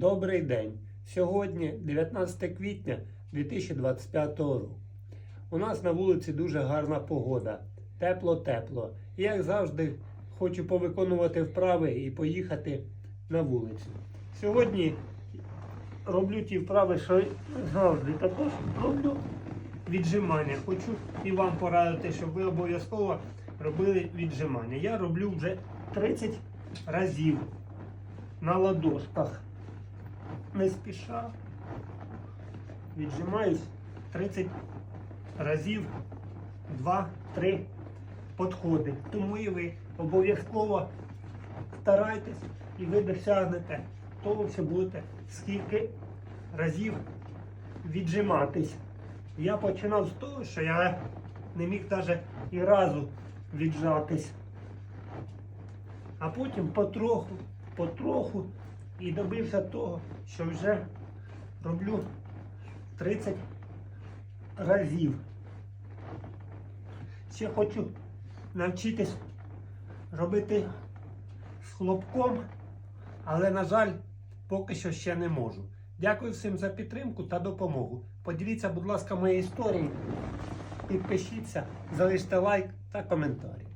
Добрий день! Сьогодні 19 квітня 2025 року. У нас на вулиці дуже гарна погода. Тепло-тепло. І як завжди хочу повиконувати вправи і поїхати на вулицю. Сьогодні роблю ті вправи, що завжди також роблю віджимання. Хочу і вам порадити, щоб ви обов'язково робили віджимання. Я роблю вже 30 разів на ладошках. Не спіша. Віджимаюсь 30 разів 2-3 підходи. Тому і ви обов'язково старайтесь і ви досягнете того, що будете скільки разів віджиматись. Я починав з того, що я не міг навіть і разу віджатись. А потім потроху, потроху і добився того, що вже роблю 30 разів. Ще хочу навчитись робити з хлопком, але, на жаль, поки що ще не можу. Дякую всім за підтримку та допомогу. Поділіться, будь ласка, моєю історією. Підпишіться, залиште лайк та коментарі.